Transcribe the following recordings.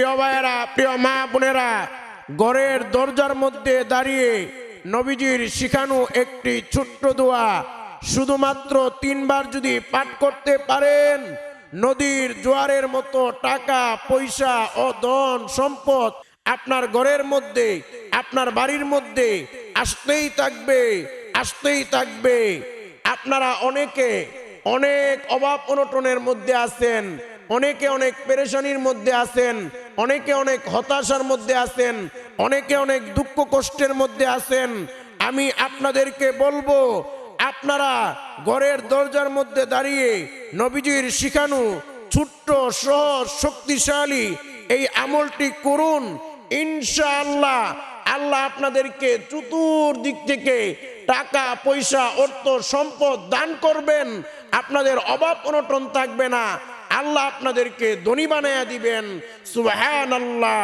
প্রিয় ভাইয়েরা, প্রিয় মা বোনেরা, ঘরের দরজার মধ্যে দাঁড়িয়ে নবীজির শিখানো একটি ছোট্ট দোয়া। শুধুমাত্র তিনবার যদি পাঠ করতে পারেন, নদীর জোয়ারের মতো টাকা, পয়সা ও ধন সম্পদ আপনার ঘরের মধ্যে, আপনার বাড়ির মধ্যে আসতেই থাকবে আসতেই থাকবে। আপনারা অনেকে অনেক অভাব অনটনের মধ্যে আছেন। অনেকে অনেক পেরেশানির মধ্যে আছেন, অনেকে অনেক হতাশার মধ্যে আছেন, অনেকে অনেক দুঃখ কষ্টের মধ্যে আছেন। আমি আপনাদেরকে বলব, আপনারা ঘরের দরজার মধ্যে দাঁড়িয়ে নবীজির শিখানু ছোট্ট, সহজ, শক্তিশালী এই আমলটি করুন। ইনশাআল্লাহ আল্লাহ আপনাদেরকে চতুর্দিক থেকে টাকা, পয়সা, অর্থ, সম্পদ দান করবেন। আপনাদের অভাব অনটন থাকবে না। আল্লাহ আপনাদেরকে ধনী বানায়া দিবেন। সুবাহান আল্লাহ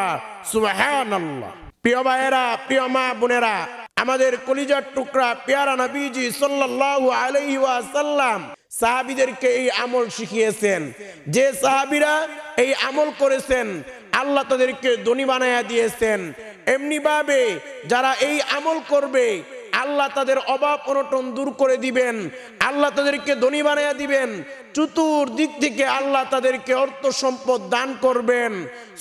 সুবাহান আল্লাহ প্রিয় ভাইয়েরা, প্রিয় মা বোনেরা, আমাদের কলিজার টুকরা পেয়ারা নবীজি সাল্লাল্লাহু আলাইহি ওয়াসাল্লাম সাহাবীদেরকে এই আমল শিখিয়েছেন। যে সাহাবীরা এই আমল করেছেন, আল্লাহ তাদেরকে ধনী বানায়া দিয়েছেন। এমনি ভাবে যারা এই আমল করবে আল্লাহ তাদের অভাব অনটন দূর করে দিবেন। আল্লাহ তাদেরকে ধনী বানায়া দিবেন। চতুর্দিক থেকে আল্লাহ তাদেরকে অর্থ সম্পদ দান করবেন।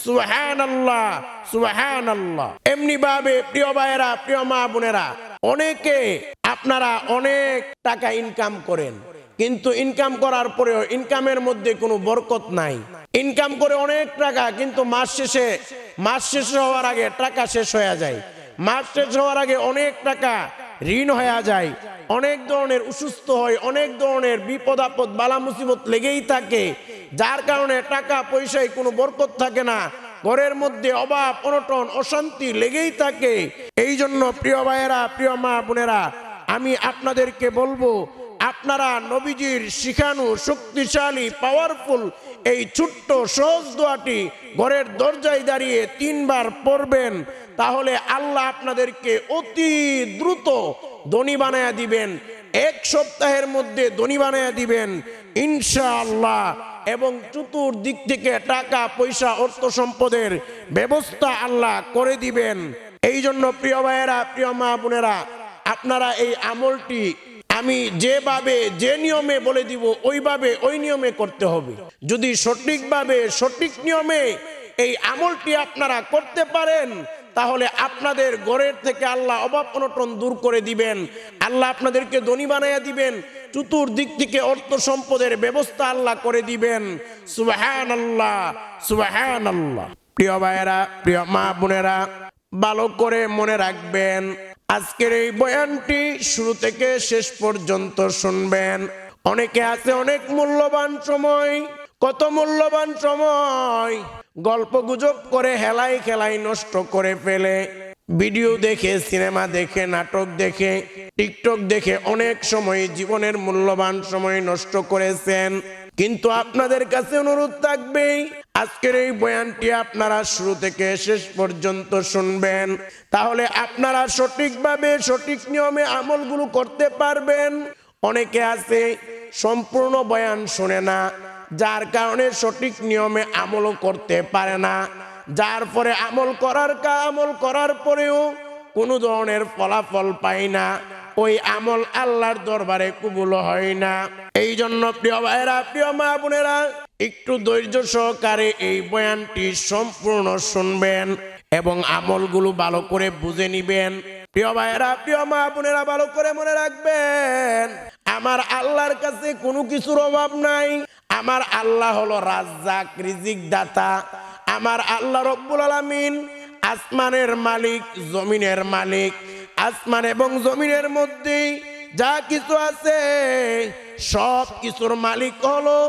সুহান আল্লাহ সুহান আল্লাহ এমনি ভাবে প্রিয় ভাইয়েরা, প্রিয় মা বোনেরা, অনেকে আপনারা অনেক টাকা ইনকাম করেন, কিন্তু ইনকাম করার পরেও ইনকামের মধ্যে কোনো বরকত নাই। ইনকাম করে অনেক টাকা, কিন্তু মাস শেষে, মাস শেষ হওয়ার আগে টাকা শেষ হয়ে যায়। মাস শেষ হওয়ার আগে অনেক টাকা ঋণ হয়ে যায়। অনেক ধরনের অসুস্থ হয়, অনেক ধরনের বিপদ আপদ, বালা মুসিবত লেগেই থাকে। যার কারণে টাকা পয়সায় কোনো বরকত থাকে না। ঘরের মধ্যে অভাব, অনটন, অশান্তি লেগেই থাকে। এই জন্য প্রিয় ভাইয়েরা, প্রিয় মা বোনেরা, আমি আপনাদেরকে বলব আপনারা নবীজির শিখানো শক্তিশালী পাওয়ারফুল এই ছোট্ট সহজ দোয়াটি ঘরের দরজায় দাঁড়িয়ে তিনবার পড়বেন, তাহলে আল্লাহ আপনাদেরকে অতি দ্রুত ধনী বানায়া দিবেন, এক সপ্তাহের মধ্যে ধনী বানায়া দিবেন, ইনশাআল্লাহ। এবং চতুর্দিক থেকে টাকা, পয়সা, অর্থ সম্পদের ব্যবস্থা আল্লাহ করে দিবেন। এই জন্য প্রিয় ভাইয়েরা, প্রিয় মা বোনেরা, আপনারা এই আমলটি আমি যেভাবে, যে নিয়মে বলে দিব, ওইভাবে ওই নিয়মে করতে হবে। যদি সঠিকভাবে, সঠিক নিয়মে এই আমলটি আপনারা করতে পারেন, তাহলে আপনাদের ঘরের থেকে আল্লাহ অভাব অনটন দূর করে দিবেন। আল্লাহ আপনাদেরকে ধনী বানাইয়া দিবেন। চতুর্দিক থেকে অর্থ সম্পদের ব্যবস্থা আল্লাহ করে দিবেন। সুবাহান আল্লাহ সুবাহান আল্লাহ প্রিয় ভাইয়েরা, প্রিয় মা বোনেরা, ভালো করে মনে রাখবেন আজকের এই বয়ানটি শুরু থেকে শেষ পর্যন্ত শুনবেন। অনেকে আছে অনেক মূল্যবান সময়, কত মূল্যবান সময়, গল্প গুজব করে হেলাই খেলাই নষ্ট করে ফেলে। ভিডিও দেখে, সিনেমা দেখে, নাটক দেখে, টিকটক দেখে অনেক সময় জীবনের মূল্যবান সময় নষ্ট করেছেন। কিন্তু আপনাদের কাছে অনুরোধ থাকবেই আজকের এই বয়ানটি আপনারা শুরু থেকে শেষ পর্যন্ত শুনবেন। তাহলে আপনারা সঠিকভাবে, সঠিক নিয়মে আমলগুলো করতে পারবেন। অনেকে আছে, সম্পূর্ণ বয়ান শোনে না, যার কারণে সঠিক নিয়মে আমলও করতে পারে না। যার পরে আমল করার কা, আমল করার পরেও কোনো ধরনের ফলাফল পায় না। ওই আমল আল্লাহর দরবারে কবুল হয় না। এই জন্য প্রিয় ভাইরা প্রিয় মা বোনেরা, একটু ধৈর্য সহকারে এই বয়ানটি সম্পূর্ণ শুনবেন এবং আমলগুলো ভালো করে বুঝে নিবেন। প্রিয় ভাইরা প্রিয় মা বোনেরা, ভালো করে মনে রাখবেন, আমার আল্লাহর কাছে কোনো কিছুর অভাব নাই। আমার আল্লাহ হলো রাজ্জাক রিজিক দাতা আমার আল্লাহ রব্বুল আলামিন আসমানের মালিক, জমিনের মালিক। আসমান এবং জমিনের মধ্যে যা কিছু আছে, সব কিছুর মালিক হলো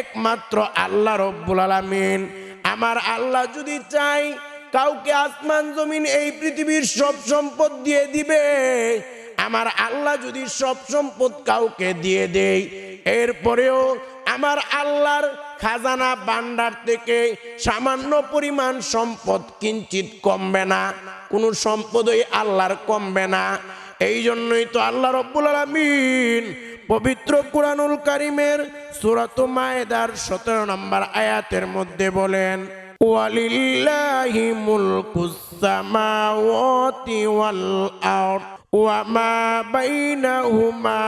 একমাত্র আল্লাহ রব্বুল আলামিন। আমার আল্লাহ যদি চাই কাউকে আসমান, জমিন এই পৃথিবীর সব সম্পদ দিয়ে দিবে। আমার আল্লাহ যদি সব সম্পদ কাউকে দিয়ে দেয়, এরপরেও আমার আল্লাহর খাজানা ভান্ডার থেকে সামান্য পরিমাণ সম্পদ কিঞ্চিত কমবে না, কোনো সম্পদই আল্লাহর কমবে না। এই জন্যই তো আল্লাহ রব্বুল আলমিন পবিত্র কুরআনুল কারিমের সূরাত মায়েদার সতেরো নম্বর আয়াতের মধ্যে বলেন, ওয়ালিল্লাহি মুলকুস সামাওয়াতি ওয়াল আরদ ওয়া মা বাইনাহুমা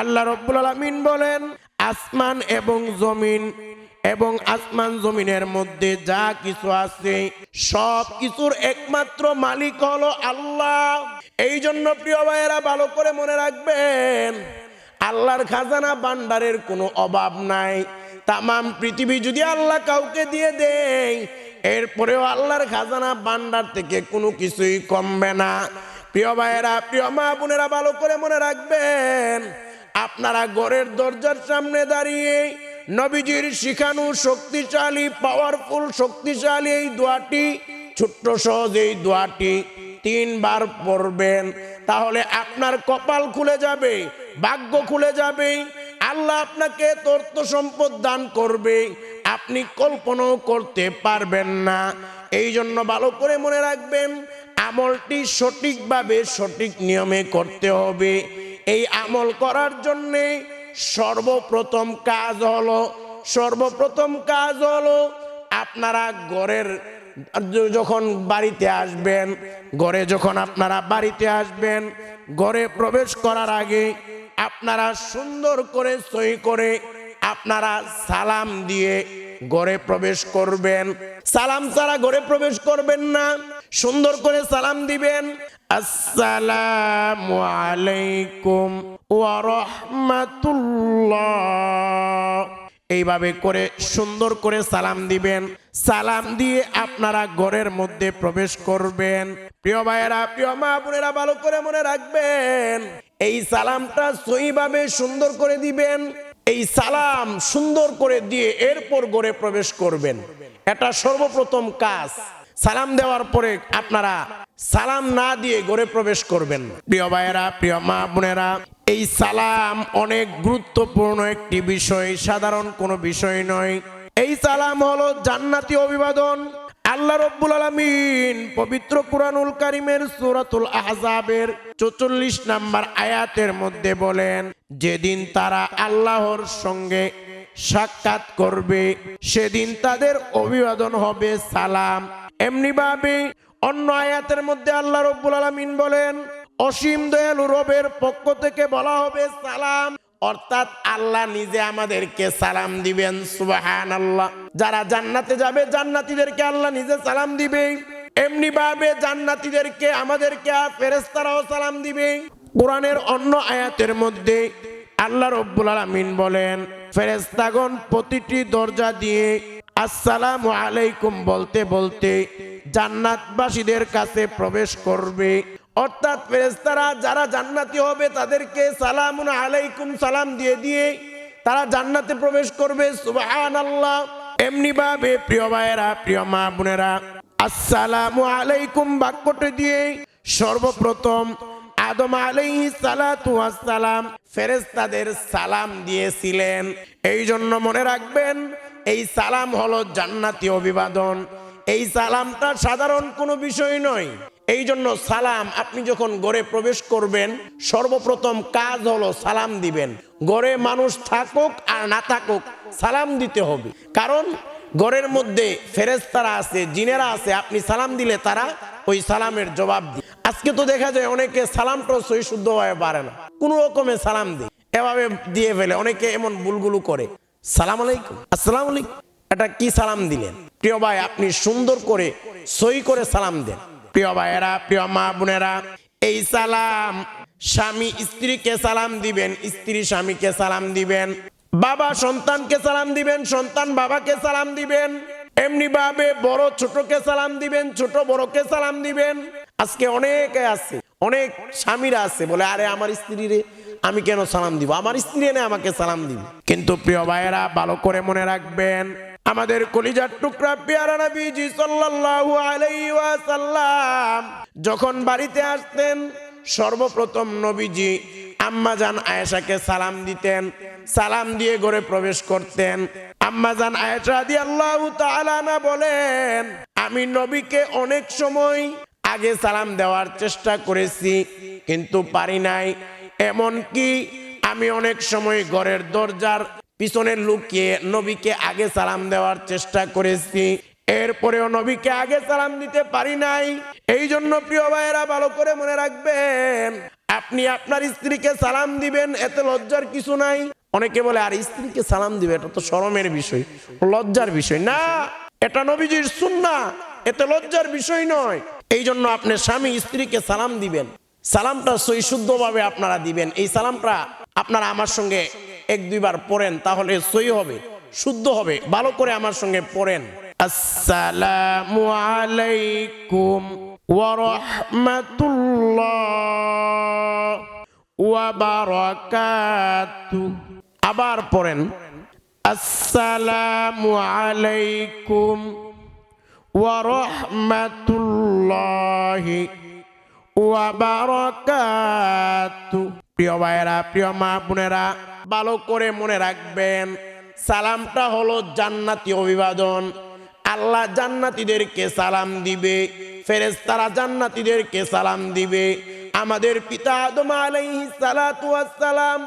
আল্লাহ রব্বুল আলামিন বলেন, আসমান এবং জমিন এবং আসমান জমিনের মধ্যে যা কিছু আছে, সব কিছুর একমাত্র মালিক হলো আল্লাহ। এই জন্য প্রিয় ভাইয়েরা, ভালো করে মনে রাখবেন, আল্লাহর খাজানা ভান্ডারের কোনো অভাব নাই। তামাম পৃথিবী যদি আল্লাহ কাউকে দিয়ে দেয় এরপরেও আল্লাহর খাজানা ভান্ডার থেকে কোনো কিছুই কমবে না। প্রিয় ভাইয়েরা, প্রিয় মা বোনেরা, ভালো করে মনে রাখবেন, আপনারা ঘরের দরজার সামনে দাঁড়িয়ে নবীজির শিখানু শক্তিশালী পাওয়ারফুল শক্তিশালী এই দোয়াটি, ছোট্ট সহজ এই দোয়াটি তিনবার পড়বেন, তাহলে আপনার কপাল খুলে যাবে, ভাগ্য খুলে যাবে, আল্লাহ আপনাকে তথ্য সম্পদ দান করবে আপনি কল্পনাও করতে পারবেন না। এই জন্য ভালো করে মনে রাখবেন, আমলটি সঠিকভাবে সঠিক নিয়মে করতে হবে। এই আমল করার জন্যে সর্বপ্রথম কাজ হলো, সর্বপ্রথম কাজ হলো আপনারা ঘরের যখন বাড়িতে আসবেন, ঘরে যখন আপনারা বাড়িতে আসবেন, ঘরে প্রবেশ করার আগে আপনারা সুন্দর করে সই করে আপনারা সালাম দিয়ে ঘরে প্রবেশ করবেন। সালাম ছাড়া ঘরে প্রবেশ করবেন না। সুন্দর করে সালাম দিবেন। আসসালামু আলাইকুম ওয়া রাহমাতুল্লাহ। এইভাবে করে সুন্দর করে সালাম দিবেন। সালাম দিয়ে আপনারা ঘরের মধ্যে প্রবেশ করবেন। প্রিয় ভাইয়েরা, প্রিয় মা বোনেরা, ভালো করে মনে রাখবেন। এই সালামটা সইভাবে সুন্দর করে দিবেন। এই সালাম সুন্দর করে দিয়ে এরপর গড়ে প্রবেশ করবেন। এটা সর্বপ্রথম কাজ। সালাম দেওয়ার পরে আপনারা সালাম না দিয়ে ঘরে প্রবেশ করবেন। প্রিয় ভাইয়েরা, প্রিয় মা বোনেরা, এই সালাম অনেক গুরুত্বপূর্ণ একটি বিষয়, সাধারণ কোনো বিষয় নয়। এই সালাম হলো জান্নাতি অভিবাদন। আল্লাহ রব্বুল আলমিন পবিত্র কুরআনুল কারিমের সুরাতুল আহজাবের চৌচল্লিশ নাম্বার আয়াতের মধ্যে বলেন, যেদিন তারা আল্লাহর সঙ্গে সাক্ষাৎ করবে, সেদিন তাদের অভিবাদন হবে সালাম। এমনিভাবে অন্য আয়াতের মধ্যে আল্লাহ রব্বুল আলমিন বলেন, অসীম দয়ালু রবের পক্ষ থেকে বলা হবে সালাম। অর্থাৎ আল্লাহ নিজে আমাদেরকে সালাম দিবেন সুবাহান আল্লাহ যারা জান্নাতে যাবে, জান্নাতীদেরকে আল্লাহ নিজে সালাম দিবে। এমনি ভাবে জান্নাতীদেরকে, আমাদেরকে ফেরেস্তারাও সালাম দিবে। কোরআনের অন্য আয়াতের মধ্যে আল্লাহ রব্বুল আলমিন বলেন ফেরেস্তাগণ প্রতিটি দরজা দিয়ে আসসালামু আলাইকুম বলতে বলতে জান্নাতবাসীদের কাছে প্রবেশ করবে। অর্থাৎ ফেরেস্তারা যারা জান্নাতি হবে তাদেরকে সালামুন আলাইকুম সালাম দিয়ে দিয়ে তারা জান্নাতে প্রবেশ করবে সুবাহান আল্লাহ এমনি ভাবে প্রিয় ভাইয়েরা, প্রিয় মা বোনেরা, আসসালামু আলাইকুম বাক্যটি দিয়ে সর্বপ্রথম আদম আলাইহি সালাতু আসসালাম ফেরেশতাদের সালাম দিয়েছিলেন। এই জন্য মনে রাখবেন, এই সালাম হলো জান্নাতি অভিবাদন। এই সালামটা সাধারণ কোনো বিষয় নয়। এই জন্য সালাম, আপনি যখন গড়ে প্রবেশ করবেন, সর্বপ্রথম কাজ হলো সালাম দিবেন। গড়ে মানুষ থাকুক আর না থাকুক, সালাম দিতে হবে। কারণ গড়ের মধ্যে ফেরেস্তারা আছে, জিনেরা আছে, আপনি সালাম দিলে তারা ওই সালামের জবাব দিয়ে আজকে তো দেখা যায় অনেকে সালামটাও সই শুদ্ধভাবে পারে না। কোনো রকমে সালাম দিয়ে, এভাবে দিয়ে ফেলে। অনেকে এমন বুলগুলো করে। সালাম আলাইকুম। আসসালাম আলাইকুম। এটা কি সালাম দিলেন? প্রিয় ভাই, আপনি সুন্দর করে সই করে সালাম দেন। প্রিয় ভাইয়েরা, প্রিয় মা বোনেরা, এই সালাম স্বামী স্ত্রীকে সালাম দিবেন, স্ত্রী স্বামীকে সালাম দিবেন, বাবা সন্তানকে সালাম দিবেন, সন্তান বাবাকে সালাম দিবেন, এমনি ভাবে বড় ছোটকে সালাম দিবেন, ছোট বড়কে সালাম দিবেন। আজকে অনেকে আছে, অনেক স্বামীরা আছে, বলে, আরে, আমার স্ত্রী রে, আমি কেন সালাম দিব? আমার স্ত্রী এনে আমাকে সালাম দিব? কিন্তু প্রিয় ভাইয়েরা, ভালো করে মনে রাখবেন আমাদের কলিজার টুকরা পেয়ারা নবীজি সাল্লাল্লাহু আলাইহি ওয়াসাল্লাম যখন বাড়িতে আসতেন, সর্বপ্রথম নবীজি আম্মাজান আয়েশাকে সালাম দিতেন, সালাম দিয়ে ঘরে প্রবেশ করতেন। আম্মাজান আয়েশা দিয়ে আল্লাহ তাআলা বলেন, আমি নবীকে অনেক সময় আগে সালাম দেওয়ার চেষ্টা করেছি, কিন্তু পারি নাই। এমনকি আমি অনেক সময় ঘরের দরজার পিছনে লুকিয়ে নবীকে আগে সালাম দেওয়ার চেষ্টা করেছি। এরপরেও নবীকে আগে সালাম দিতে পারি নাই। এই জন্য প্রিয় ভাইয়েরা, ভালো করে মনে রাখবেন, আপনি আপনার স্ত্রীকে সালাম দিবেন, এতে লজ্জার কিছু নাই। অনেকে বলে, আর, স্ত্রীকে সালাম দিবে, এটা তো শরমের বিষয়, লজ্জার বিষয়। না, এটা নবীজির সুন্না, এতে লজ্জার বিষয় নয়। এই জন্য আপনি স্বামী স্ত্রীকে সালাম দিবেন। সালামটা সই শুদ্ধভাবে আপনারা দিবেন। এই সালামটা আপনারা আমার সঙ্গে এক দুইবার পড়েন, তাহলে সই হবে, শুদ্ধ হবে। ভালো করে আমার সঙ্গে পড়েন। আসসালামু আলাইকুম ওয়া রাহমাতুল্লাহ ওয়া বারাকাতুহু। আবার পড়েন। আসসালামু আলাইকুম ওয়া রাহমাতুল্লাহি ওয়া বারাকাতুহু। প্রিয় ভাইয়েরা, প্রিয় মা বোনেরা ভালো করে মনে রাখবেন। সালামটা হলো জান্নাতি অভিবাদন। আল্লাহ জান্নাতীদেরকে সালাম দিবে, ফেরেশতারা জান্নাতীদেরকে সালাম দিবে। আমাদের পিতা আদম আলাইহিস সালাতু সালাম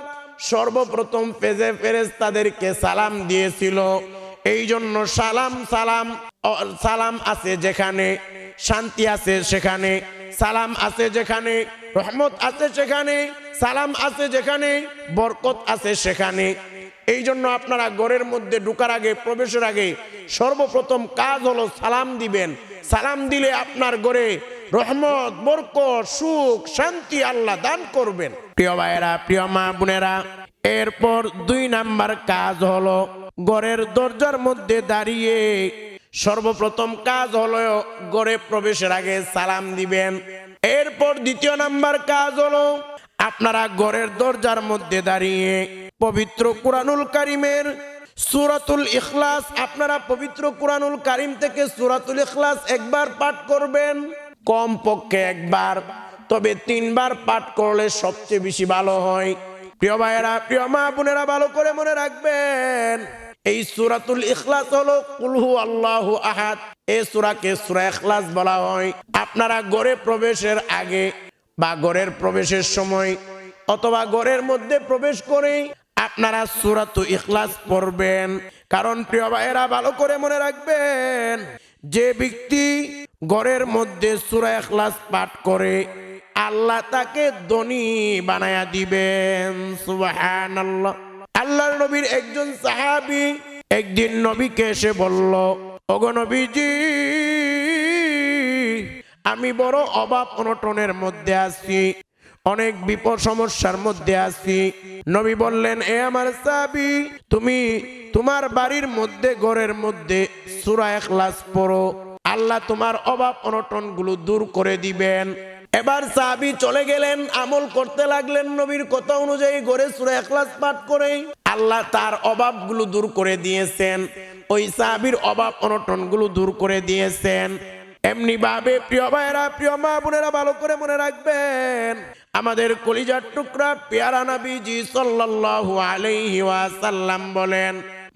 সর্বপ্রথম ফেজে ফেরেশতাদেরকে সালাম দিয়েছিল। এই জন্য সালাম সালাম সালাম আছে যেখানে, শান্তি আছে সেখানে, সালাম আছে যেখানে, রহমত আছে সেখানে সালাম আছে যেখানে, বরকত আছে সেখানে। এই জন্য আপনারা ঘরের মধ্যে ঢুকার আগে, প্রবেশের আগে সর্বপ্রথম কাজ হলো সালাম দিবেন। সালাম দিলে আপনার ঘরে রহমত, বরকত, সুখ, শান্তি আল্লাহ দান করবেন। প্রিয় ভাইয়েরা, প্রিয় মা বোনেরা, এরপর দুই নাম্বার কাজ হলো ঘরের দরজার মধ্যে দাঁড়িয়ে সর্বপ্রথম কাজ হলো ঘরে প্রবেশের আগে সালাম দিবেন। এরপর দ্বিতীয় নাম্বার কাজ হলো আপনারা ঘরের দরজার মধ্যে দাঁড়িয়ে পবিত্র কুরআনুল কারিমের সুরাতুল ইখলাস, আপনারা পবিত্র কুরআনুল কারিম থেকে সুরাতুল ইখলাস একবার পাঠ করবেন? কম পক্ষে একবার, তবে তিনবার পাঠ করলে সবচেয়ে বেশি ভালো হয়। প্রিয় ভাইয়েরা, প্রিয় মা বোনেরা, ভালো করে মনে রাখবেন, এই সুরাতুল ইখলাস হলো কুলহু আল্লাহু আহাদ। এই সুরাকে সুরা ইখলাস বলা হয়। আপনারা ঘরে প্রবেশের আগে বা ঘরের প্রবেশের সময় অথবা ঘরের মধ্যে প্রবেশ করে আপনারা সুরাতু ইখলাস পড়বেন। কারণ প্রিয় ভাইয়েরা, ভালো করে মনে রাখবেন, যে ব্যক্তি ঘরের মধ্যে সূরা ইখলাস পাঠ করে, আল্লাহ তাকে ধনী বানায়া দিবেন। সুবহানাল্লাহ। আল্লাহর নবীর একজন সাহাবী একদিন নবীকে এসে বলল, ওগো নবীজি আমি বড় অভাব অনটনের মধ্যে আছি। অনেক বিপদ সমস্যার মধ্যে আছি। নবী বললেন, এ আমার সাবি তুমি তোমার বাড়ির মধ্যে, ঘরের মধ্যে সূরা ইখলাস পড়ো। আল্লাহ তোমার অভাব অনটনগুলো দূর করে দিবেন। এবার সাহাবি চলে গেলেন, আমল করতে লাগলেন নবীর কথা অনুযায়ী ঘরে সূরা ইখলাস পাঠ করে। আল্লাহ তার অভাবগুলো দূর করে দিয়েছেন। ওই সাহাবির অভাব অনটনগুলো দূর করে দিয়েছেন। এমনি ভাবে প্রিয় ভাইয়েরা, প্রিয় মা বোনেরা ভালো করে মনে রাখবেন, আমাদের কলিজার টুকরা পেয়ারা নবীজি সাল্লাল্লাহু আলাইহি ওয়াসাল্লাম বলেন,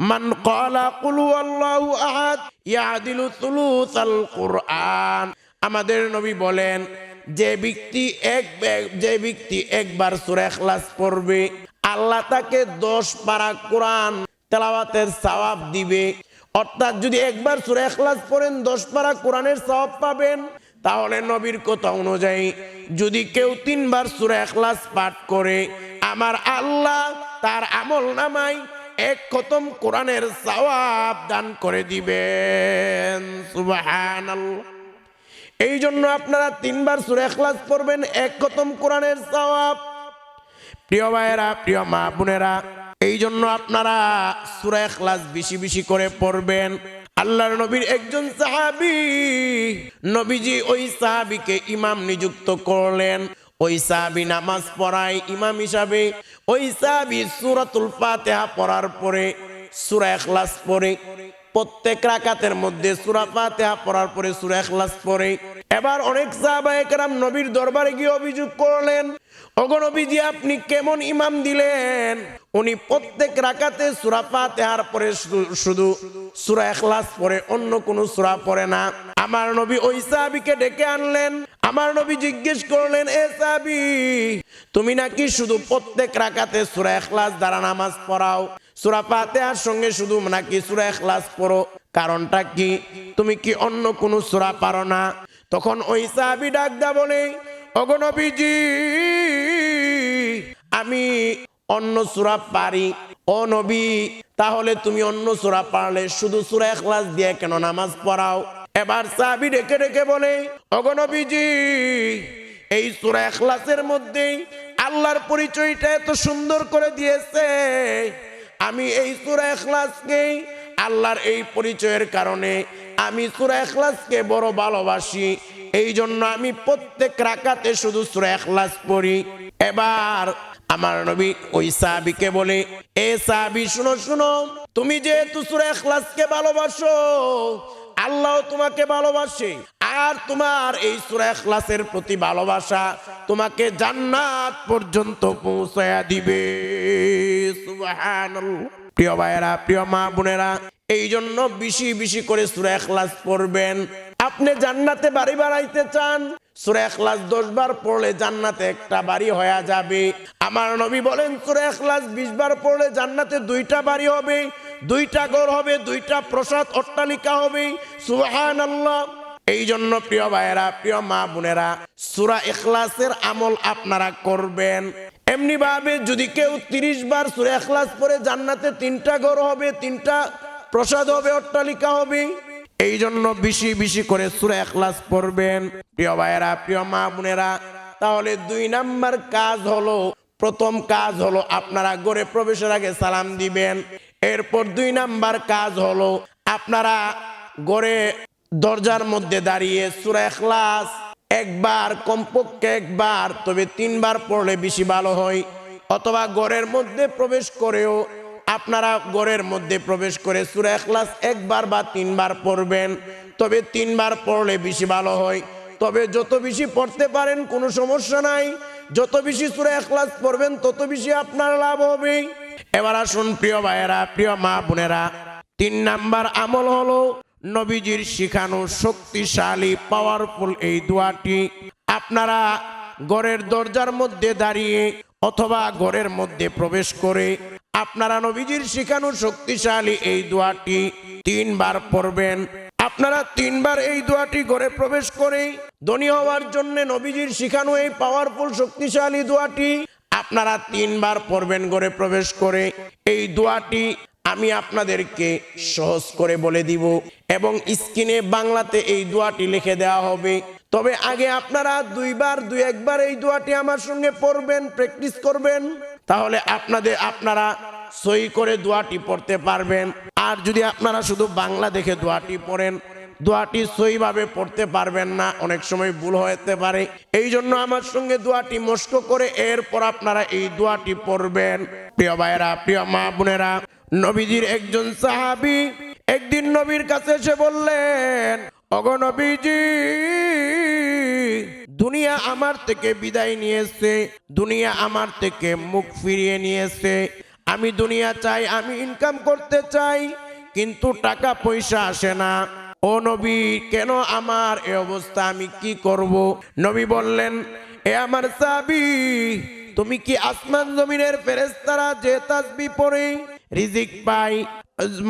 মান ক্বালা কুল হুয়াল্লাহু আহাদ, ইয়াদিলু সুলুসাল কুরআন। আমাদের নবী বলেন, যে ব্যক্তি এক যে ব্যক্তি একবার সূরা ইখলাস পড়বে, আল্লাহ তাকে 10 পারা কোরআন তেলাওয়াতের সওয়াব দিবে। অর্থাৎ যদি একবার সূরা ইখলাস পড়েন 10 পারা কোরআনের সওয়াব পাবেন, তাহলে নবীর কথা অনুযায়ী যদি কেউ তিনবার সূরা ইখলাস পাঠ করে, আমার আল্লাহ তার আমল নামায় এক খতম কোরআনের সওয়াব দান করে দিবেন। সুবহানাল্লাহ। এই জন্য আপনারা তিনবার সূরা ইখলাস পড়বেন, এক খতম কোরআনের সওয়াব। প্রিয় ভাইয়েরা, প্রিয় মা বোনেরা এই জন্য আপনারা সূরা ইখলাস বেশি বেশি করে পড়বেন। আল্লাহর নবীর একজন সাহাবি, নবীজি ওই সাহাবীকে ইমাম নিযুক্ত করলেন। ওই সাহাবী নামাজ পড়ায় ইমাম হিসাবে। ওই সাহাবী সূরাতুল ফাতিহা পড়ার পরে, সূরা ইখলাস পড়ে। প্রত্যেক রাকাতের মধ্যে সূরা ফাতিহা পড়ার পরে সূরা ইখলাস পড়ে। এবার অনেক সাহাবা একরাম নবীর দরবারে গিয়ে অভিযোগ করলেন, ওগো নবীজি, আপনি কেমন ইমাম দিলেন? উনি প্রত্যেক রাকাতে সূরা ফাতিহার পরে শুধু- সুরা এখলাস পড়ে অন্য কোনো সূরা পড়ে না। আমার নবী ওই সাহাবীকে ডেকে আনলেন। আমার নবী জিজ্ঞেস করলেন, এ সাবি তুমি নাকি শুধু প্রত্যেক রাকাতে সূরা ইখলাস দ্বারা নামাজ পড়াও? সূরা ফাতিহার সঙ্গে শুধু নাকি সুরা এখলাস পড়ো? কারণটা কি? তুমি কি অন্য কোনো সূরা পারো না? তখন ওই সাহাবি ডাক দা বলে, ওগো নবীজি, আমি অন্য সূরা পারি। ও নবী, তাহলে তুমি অন্য সূরা পারলে শুধু সূরা এখলাস দিয়ে কেন নামাজ পড়াও? এবার সাহাবী ডেকে ডেকে বলে, ওগো নবীজি, এই সূরা এখলাসের মধ্যেই আল্লাহর পরিচয়টা এত সুন্দর করে দিয়েছে। আমি এই সূরা ইখলাসকে আল্লাহর এই পরিচয়ের কারণে আমি সূরা ইখলাসকে বড় ভালোবাসি। এই জন্য আমি প্রত্যেক রাকাতে শুধু সূরা ইখলাস পড়ি। এবার আমার নবী ওই সাহাবীকে বলে, এ সাহাবী, শুনো শুনো, তুমি যেহেতু সূরা ইখলাসকে ভালোবাসো, আল্লাহ তোমাকে ভালোবাসে। আর তোমার এই সূরা ইখলাসের প্রতি ভালোবাসা তোমাকে জান্নাত পর্যন্ত পৌঁছায়া দিবে। সুবহানাল্লাহ। প্রিয় ভাইয়েরা, প্রিয় মা বোনেরা এই জন্য বেশি বেশি করে সুরা ইখলাস পড়বেন। আপনি জান্নাতে বাড়ি বানাইতে চান, সূরা ইখলাস 10 বার পড়লে জান্নাতে একটা বাড়ি হয়ে যাবে। আমার নবী বলেন, সূরা ইখলাস 20 বার পড়লে জান্নাতে দুইটা বাড়ি হবে, দুইটা ঘর হবে, দুইটা প্রসাদ অট্টালিকা হবে। সুবহানাল্লাহ। এই জন্য প্রিয় ভাইয়েরা, প্রিয় মা বোনেরা, সূরা ইখলাসের আমল আপনারা করবেন। এমনি ভাবে যদি কেউ তিরিশ বার সূরা ইখলাস পড়ে জান্নাতে তিনটা ঘর হবে, তিনটা প্রসাদ হবে, অট্টালিকা হবে। এই জন্য বেশি বেশি করে সূরা ইখলাস পড়বেন। প্রিয় ভাইয়েরা, প্রিয় মা বোনেরা, তাহলে দুই নাম্বার কাজ হলো, প্রথম কাজ হলো আপনারা গড়ে প্রবেশের আগে সালাম দিবেন। এরপর দুই নাম্বার কাজ হলো, আপনারা গড়ে দরজার মধ্যে দাঁড়িয়ে সূরা ইখলাস একবার, কমপক্ষে একবার, তবে তিনবার পড়লে বেশি ভালো হয়। অথবা গড়ের মধ্যে প্রবেশ করেও আপনারা গড়ের মধ্যে প্রবেশ করে সূরা ইখলাস একবার বা তিনবার পড়বেন, তবে তিনবার পড়লে বেশি ভালো হয়। তবে যত বেশি পড়তে পারেন, কোনো সমস্যা নাই। যত বেশি সূরা ইখলাস পড়বেন, তত বেশি আপনার লাভ হবে। এবার আসুন প্রিয় ভাইয়েরা, প্রিয় মা বোনেরা, তিন নাম্বার আমল হলো নবীজির শিখানো শক্তিশালী পাওয়ারফুল এই দোয়াটি আপনারা ঘরের দরজার মধ্যে দাঁড়িয়ে অথবা ঘরের মধ্যে প্রবেশ করে আপনারা নবীজির শিখানো শক্তিশালী এই দোয়াটি তিনবার পড়বেন। আপনারা তিনবার এই দোয়াটি ঘরে প্রবেশ করে ধনী হওয়ার জন্য নবীজির শিখানো এই পাওয়ারফুল শক্তিশালী দোয়াটি আপনারা তিনবার পড়বেন ঘরে প্রবেশ করে। এই দোয়াটি আমি আপনাদেরকে সহজ করে বলে দিব এবং স্ক্রিনে বাংলাতে এই দোয়াটি লিখে দেওয়া হবে। তবে আগে আপনারা দুইবার, দুই একবার এই দোয়াটি আমার সঙ্গে পড়বেন, প্র্যাকটিস করবেন। তাহলে আপনাদের, আপনারা সই করে দোয়াটি পড়তে পারবেন। আর যদি আপনারা শুধু বাংলা দেখে দোয়াটি পড়েন, দোয়াটি সইভাবে পড়তে পারবেন না, অনেক সময় ভুল হতে পারে। এই জন্য আমার সঙ্গে দোয়াটি মস্ক করে এরপর আপনারা এই দোয়াটি পড়বেন। প্রিয় ভাইয়েরা, প্রিয় মা বোনেরা নবীজির একজন সাহাবি একদিন নবীর কাছে এসে বললেন অগো নবীজি, দুনিয়া আমার থেকে বিদায় নিয়েছে, দুনিয়া আমার থেকে মুখ ফিরিয়ে নিয়েছে। আমি দুনিয়া চাই, আমি ইনকাম করতে চাই, কিন্তু টাকা পয়সা আসে না। ও নবী, কেন আমার এ অবস্থা? আমি কি করব? নবী বললেন, এ আমার সাবি তুমি কি আসমান জমিনের ফেরেস্তারা যে তাসবি পড়ে রিজিক পাই।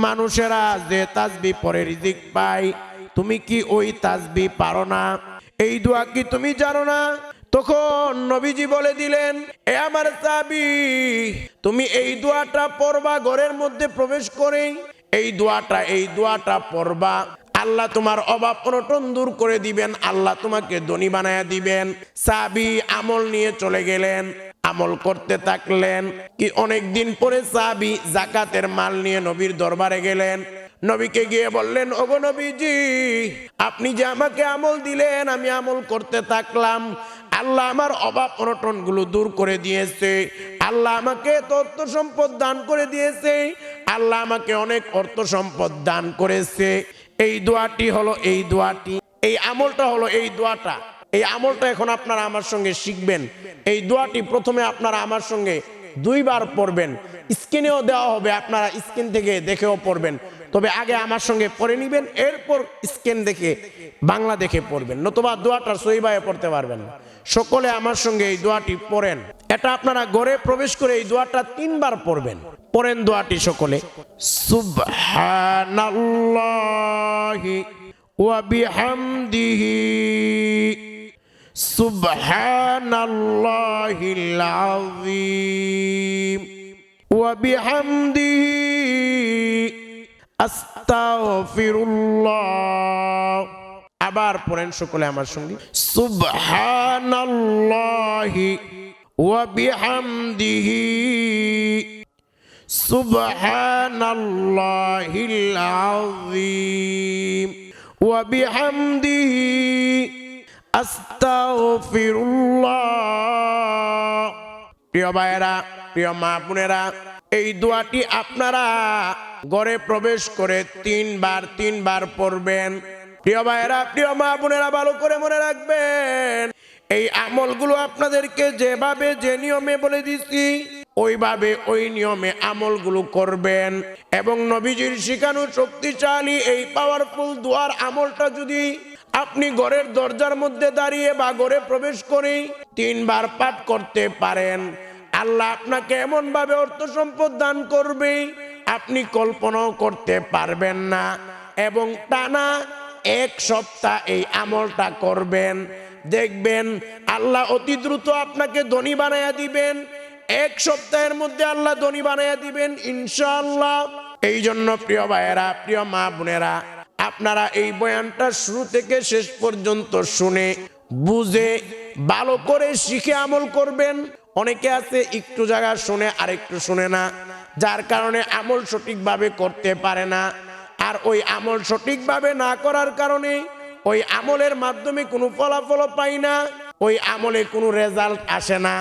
মানুষেরা যে তাজবি পরে রিজিক পাই তুমি কি ওই তাজবি পারো না? এই দোয়া কি তুমি জানো না? তখন নবীজি বলে দিলেন, এ আমার সাবি তুমি এই দোয়াটা পড়বা ঘরের মধ্যে প্রবেশ করে এই দোয়াটা এই দোয়াটা পড়বা। আল্লাহ তোমার অভাব অনটন দূর করে দিবেন। আল্লাহ তোমাকে ধনী বানায় দিবেন। সাবি আমল নিয়ে চলে গেলেন। আমল করতে থাকলেন। কি অনেক দিন পরে সাবি জাকাতের মাল নিয়ে নবীর দরবারে গেলেন। নবীকে গিয়ে বললেন, ওগো নবীজি, আপনি যে আমাকে আমল দিলেন, আমি আমল করতে থাকলাম। আল্লাহ আমার অভাব অনটনগুলো দূর করে দিয়েছে। আল্লাহ আমাকে তথ্য সম্পদ দান করে দিয়েছে। আল্লাহ আমাকে অনেক অর্থ সম্পদ দান করেছে। এই দোয়াটি হলো এই দোয়াটি। এই আমলটা হলো এই দোয়াটা। এই আমলটা এখন আপনারা আমার সঙ্গে শিখবেন। এই দোয়াটি প্রথমে আপনারা আমার সঙ্গে দুইবার পড়বেন। স্ক্রিনেও দেওয়া হবে, আপনারা স্ক্রিন থেকে দেখেও পড়বেন। তবে আগে আমার সঙ্গে পড়ে নিবেন, এরপর স্ক্রিন দেখে বাংলা দেখে পড়বেন। নতুবা দোয়াটা সহিভাবে পড়তে পারবেন। না সকলে আমার সঙ্গে এই দোয়াটি পড়েন। এটা আপনারা ঘরে প্রবেশ করে এই দোয়াটা তিনবার পড়বেন। পড়েন দোয়াটি সকলে। সুবহানাল্লাহি ওয়া সুবহানাল্লাহিল আযীম ওয়া বিহামদিহি আস্তাগফিরুল্লাহ। আবার পড়েন সকলে আমার সঙ্গে। সুবহানাল্লাহি ওয়া বিহামদিহি সুবহানাল্লাহিল আযীম ওয়া বিহামদিহি আস্তাগফিরুল্লাহ। প্রিয় ভাইয়েরা, প্রিয় মা বোনেরা, এই দোয়াটি আপনারা ঘরে প্রবেশ করে তিনবার তিনবার পড়বেন। প্রিয় ভাইয়েরা, প্রিয় মা বোনেরা, ভালো করে মনে রাখবেন, এই আমলগুলো আপনাদেরকে যেভাবে, যে নিয়মে বলে দিচ্ছি, ওইভাবে ওই নিয়মে আমলগুলো করবেন। এবং নবীজির শিখানো শক্তিশালী এই পাওয়ারফুল দোয়ার আমলটা যদি আপনি ঘরের দরজার মধ্যে দাঁড়িয়ে বা ঘরে প্রবেশ করে তিনবার পাঠ করতে পারেন। আল্লাহ আপনাকে এমন ভাবে অর্থ সম্পদ দান করবে, আপনি কল্পনাও করতে পারবেন না এবং টানা এক সপ্তাহ এই আমলটা করবেন। দেখবেন আল্লাহ অতি দ্রুত আপনাকে ধনী বানাইয়া দিবেন। এক সপ্তাহের মধ্যে আল্লাহ ধনী বানাইয়া দিবেন ইনশাআল্লাহ। এই জন্য প্রিয় ভাইয়েরা, প্রিয় মা বোনেরা আপনারা এই বয়ানটা শুরু থেকে শেষ পর্যন্ত শুনে, বুঝে, ভালো করে শিখে আমল করবেন। অনেকে আছে একটু জায়গা শুনে আর একটু শুনে না। যার কারণে আমল সঠিকভাবে করতে পারে না। আর ওই আমল সঠিকভাবে না করার কারণে ওই আমলের মাধ্যমে কোনো ফলাফল পাই না, ওই আমলে কোনো রেজাল্ট আসে না।